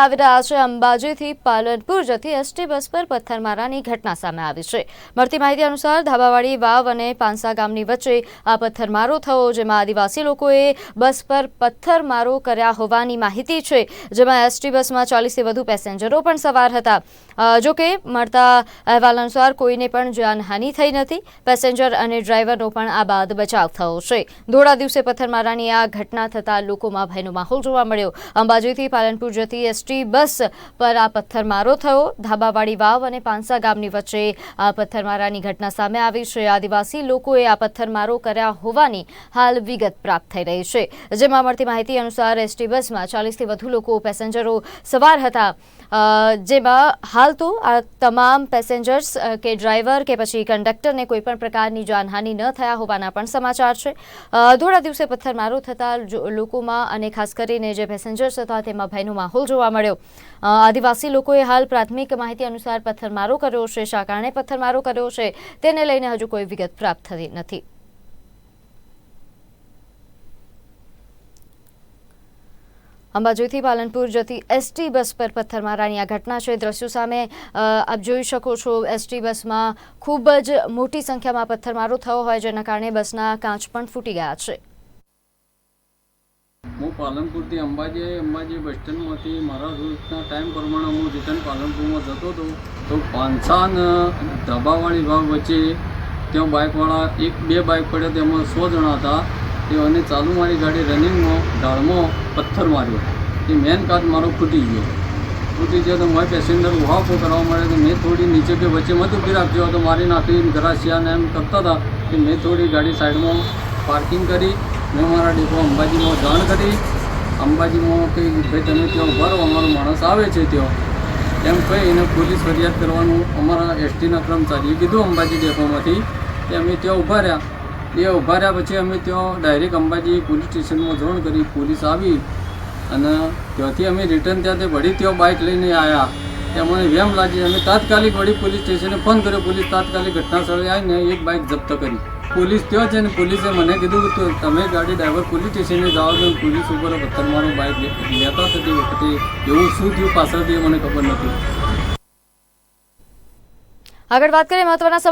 આવી રહ્યા છે. અંબાજીથી પાલનપુર જતી એસટી બસ પર પથ્થરમારાની ઘટના સામે આવી છે. મળતી માહિતી અનુસાર ધાબાવાડી વાવ અને પાંસા ગામની વચ્ચે આ પથ્થરમારો થયો, જેમાં આદિવાસી લોકોએ બસ પર પથ્થરમારો કર્યા હોવાની માહિતી છે. જેમાં એસટી બસમાં ચાલીસથી વધુ પેસેન્જરો પણ સવાર હતા. જોકે મળતા અહેવાલ અનુસાર કોઈને પણ જાનહાનિ થઈ નથી. પેસેન્જર અને ડ્રાઈવરનો પણ આ બાદ બચાવ થયો છે. ધોળા દિવસે પથ્થરમારાની આ ઘટના થતાં લોકોમાં ભયનો માહોલ જોવા મળ્યો. અંબાજીથી પાલનપુર જતી એસટી બસ પર આ પથ્થરમારો થયો. ધાબાવાડી વાવ અને પાંસા ગામની વચ્ચે આ પથ્થરમારાની ઘટના સામે આવી છે. આદિવાસી લોકોએ આ પથ્થરમારો કર્યા હોવાની હાલ વિગત પ્રાપ્ત થઈ રહી છે. જેમાં મળતી માહિતી અનુસાર એસટી બસમાં ચાલીસથી વધુ લોકો પેસેન્જરો સવાર હતા. જેમાં હાલ તો આ તમામ પેસેન્જર્સ કે ડ્રાઈવર કે પછી કંડક્ટરને કોઈપણ પ્રકારની જાનહાનિ ન થયા હોવાના પણ સમાચાર છે. ધોળા દિવસે પથ્થરમારો થતાં લોકોમાં અને ખાસ કરીને જે પેસેન્જર્સ હતા તેમાં ભયનો માહોલ જોવા મળ્યો. આદિવાસી લોકોએ હાલ પ્રાથમિક માહિતી અનુસાર પથ્થરમારો કર્યો છે. શા કારણે પથ્થરમારો કર્યો છે? તેને લઈને હજુ કોઈ વિગત પ્રાપ્ત થતી નથી. અંબાજીથી પાલનપુર જતી એસટી બસ પર પથ્થરમારાની આ ઘટના છે. દ્રશ્યો સામે આપ જોઈ શકો છો એસટી બસમાં ખૂબ જ મોટી સંખ્યામાં પથ્થરમારો થયો હોય, જેના કારણે બસના કાચ પણ ફૂટી ગયા છે. હું પાલનપુરથી અંબાજી અંબાજી બસ સ્ટેન્ડમાંથી મારા રૂટના ટાઈમ પ્રમાણે હું રિટર્ન પાલનપુરમાં જતો હતો. તો પાંચસા અને ધાબાવાળી ભાગ વચ્ચે ત્યાં બાઇકવાળા એક, બે બાઇક પડ્યા તેમાં સો જણા હતા. તેઓને ચાલુ મારી ગાડી રનિંગમાં, ઢાળમાં પથ્થર માર્યો. એ મેન કાચ મારો ફૂટી ગયો. ફૂટી ગયો તો મારે પેસેન્જર ઉહાપો કરવા મળે તો મેં થોડી નીચે કે વચ્ચે મત ઊભી રાખજો. તો મારી નાખી ગરાસિયાને એમ કરતા હતા કે મેં થોડી ગાડી સાઈડમાં પાર્કિંગ કરી. મેં મારા દીકરો અંબાજીમાં જાણ કરી. અંબાજીમાં કે ભાઈ તમે ત્યાં ઊભા અમારો માણસ આવે છે ત્યાં. એમ કહી એને પોલીસ ફરિયાદ કરવાનું અમારા એસટીના કર્મચારીએ કીધું અંબાજી ડેપોમાંથી કે અમે ત્યાં ઊભા રહ્યા. એ ઊભા રહ્યા પછી અમે ત્યાં ડાયરેક્ટ અંબાજી પોલીસ સ્ટેશનમાં જાણ કરી પોલીસ આવી અને ત્યાંથી અમે રિટર્ન ત્યાં તે વળી ત્યાં બાઇક લઈને આવ્યા ત્યાં મને વેમ લાગી. અમે તાત્કાલિક વળી પોલીસ સ્ટેશને ફોન કર્યો. પોલીસ તાત્કાલિક ઘટના સ્થળે આવીને એક બાઇક જપ્ત કરી. પોલીસ ત્યાં છે ને પોલીસે મને કીધું કે તમે ગાડી ડ્રાઈવર પોલીસ સ્ટેશને જાઓ તો પોલીસ ઉપર પથ્થરમારો બાઇક લેતા હતા વખતે. એવું શું થયું પાછળથી મને ખબર નથી. આગળ વાત કરીએ મહત્વના